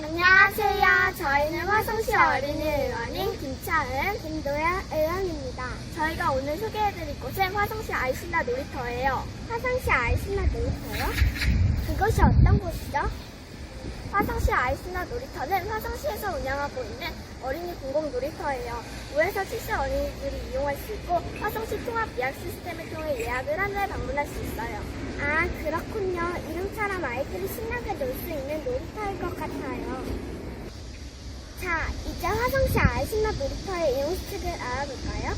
안녕하세요. 저희는 화성시 어린이 의원인 김차은, 김도연 의원입니다. 저희가 오늘 소개해드릴 곳은 화성시 아이신나 놀이터예요. 화성시 아이신나 놀이터요? 그것이 어떤 곳이죠? 화성시 아이신나 놀이터는 화성시에서 운영하고 있는 어린이 공공 놀이터예요. 5에서 7세 어린이들이 이용할 수 있고 화성시 통합 예약 시스템을 통해 예약을 한 후에 방문할 수 있어요. 아 그렇군요. 이름처럼 아이들이 신나게 놀 수 있는 놀이터일 것 같아요. 자, 이제 화성시 아이신나 놀이터의 이용 수칙을 알아볼까요?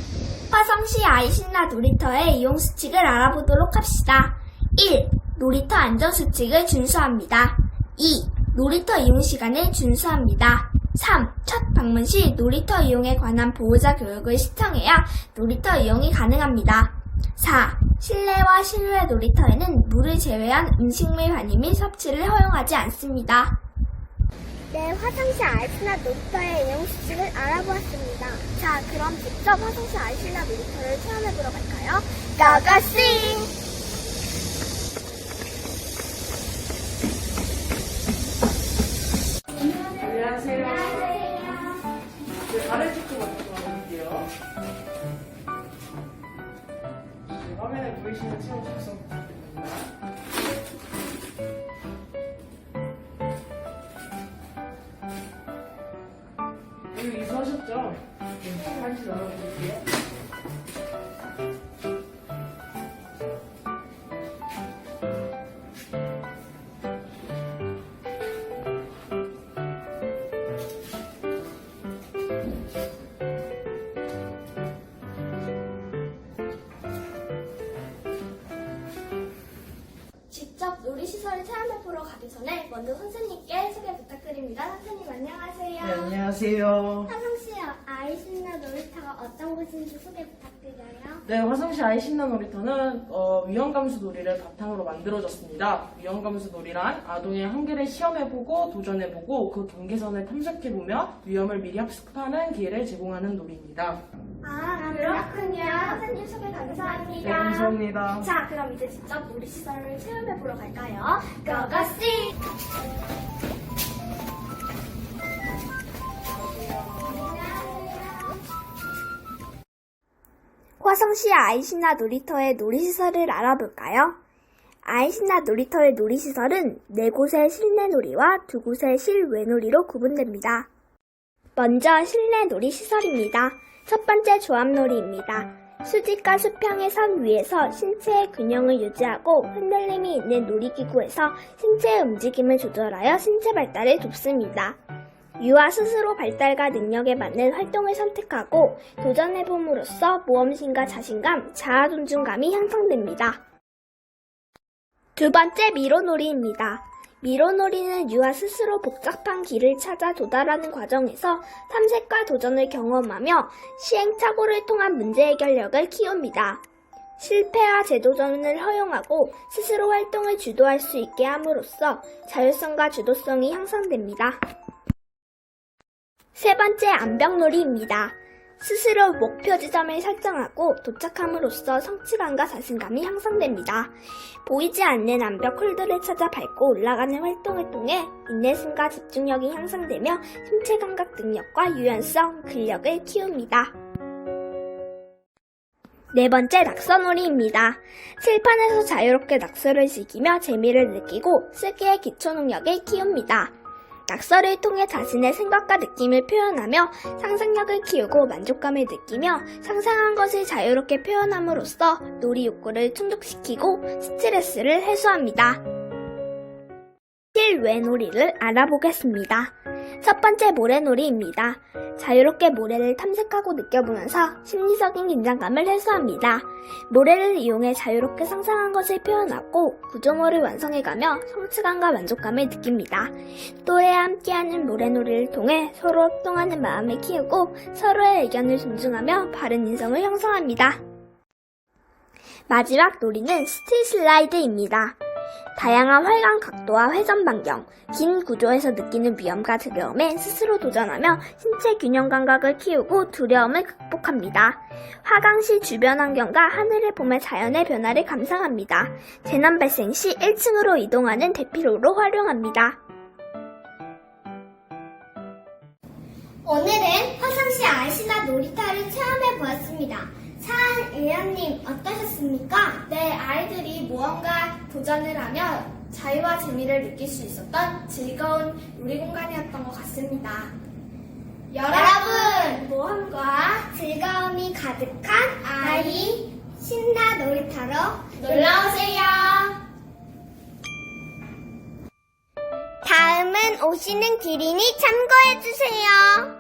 화성시 아이신나 놀이터의 이용 수칙을 알아보도록 합시다. 1. 놀이터 안전 수칙을 준수합니다. 2. 놀이터 이용 시간을 준수합니다. 3. 첫 방문 시 놀이터 이용에 관한 보호자 교육을 시청해야 놀이터 이용이 가능합니다. 4. 실내와 실외 놀이터에는 물을 제외한 음식물 환입 및 섭취를 허용하지 않습니다. 네, 화성시 아이스나 놀이터의 이용 수칙을 알아보았습니다. 자, 그럼 직접 화성시 아이스나 놀이터를 체험해보러 갈까요? 고고싱! 안녕하세요. 네, 발을 찍고 먼저 도와드릴게요. 네, 화면에 보이시는 체험 작성 부탁드립니다. 여기 이수하셨죠? 네, 한시 나눠드릴게요. 직접 놀이시설을 체험해 보러 가기 전에 먼저 선생님께 소개 부탁드립니다. 선생님 안녕하세요. 네, 안녕하세요. 화성시 아이스나 놀이터가 어떤 곳인지 소개 부탁드려요. 네, 화성시 아이신나 놀이터는 어, 위험감수 놀이를 바탕으로 만들어졌습니다. 위험감수 놀이란 아동의 한계를 시험해보고 도전해보고 그 경계선을 탐색해보며 위험을 미리 학습하는 기회를 제공하는 놀이입니다. 아, 그렇군요. 선생님 소개 감사합니다. 네, 감사합니다. 자, 그럼 이제 직접 놀이시설을 체험해 보러 갈까요? 고고씨! 화성시 아이신나 놀이터의 놀이시설을 알아볼까요? 아이신나 놀이터의 놀이시설은 네 곳의 실내 놀이와 두 곳의 실외 놀이로 구분됩니다. 먼저 실내 놀이 시설입니다. 첫 번째 조합놀이입니다. 수직과 수평의 선 위에서 신체의 균형을 유지하고 흔들림이 있는 놀이기구에서 신체의 움직임을 조절하여 신체 발달을 돕습니다. 유아 스스로 발달과 능력에 맞는 활동을 선택하고 도전해봄으로써 모험심과 자신감, 자아 존중감이 향상됩니다. 두 번째 미로놀이입니다. 미로놀이는 유아 스스로 복잡한 길을 찾아 도달하는 과정에서 탐색과 도전을 경험하며 시행착오를 통한 문제 해결력을 키웁니다. 실패와 재도전을 허용하고 스스로 활동을 주도할 수 있게 함으로써 자율성과 주도성이 향상됩니다. 세 번째 암벽놀이입니다. 스스로 목표 지점을 설정하고 도착함으로써 성취감과 자신감이 향상됩니다. 보이지 않는 암벽 홀들을 찾아 밟고 올라가는 활동을 통해 인내심과 집중력이 향상되며 신체 감각 능력과 유연성, 근력을 키웁니다. 네 번째 낙서놀이입니다. 칠판에서 자유롭게 낙서를 즐기며 재미를 느끼고 쓰기의 기초 능력을 키웁니다. 낙서를 통해 자신의 생각과 느낌을 표현하며 상상력을 키우고 만족감을 느끼며 상상한 것을 자유롭게 표현함으로써 놀이 욕구를 충족시키고 스트레스를 해소합니다. 실외 놀이를 알아보겠습니다. 첫 번째 모래놀이입니다. 자유롭게 모래를 탐색하고 느껴보면서 심리적인 긴장감을 해소합니다. 모래를 이용해 자유롭게 상상한 것을 표현하고 구조물을 완성해가며 성취감과 만족감을 느낍니다. 또래와 함께하는 모래놀이를 통해 서로 협동하는 마음을 키우고 서로의 의견을 존중하며 바른 인성을 형성합니다. 마지막 놀이는 스틸 슬라이드입니다. 다양한 활강 각도와 회전 반경, 긴 구조에서 느끼는 위험과 두려움에 스스로 도전하며 신체 균형 감각을 키우고 두려움을 극복합니다. 화강 시 주변 환경과 하늘을 보며 자연의 변화를 감상합니다. 재난 발생 시 1층으로 이동하는 대피로로 활용합니다. 오늘은 화성시 아이신라 놀이터를 체험해 보았습니다. 의원님 어떠셨습니까? 네, 아이들이 무언가 도전을 하며 자유와 재미를 느낄 수 있었던 즐거운 놀이 공간이었던 것 같습니다. 여러분, 모험과 즐거움이 가득한 아이 신나 놀이터로 놀러오세요. 다음은 오시는 기린이 참고해주세요.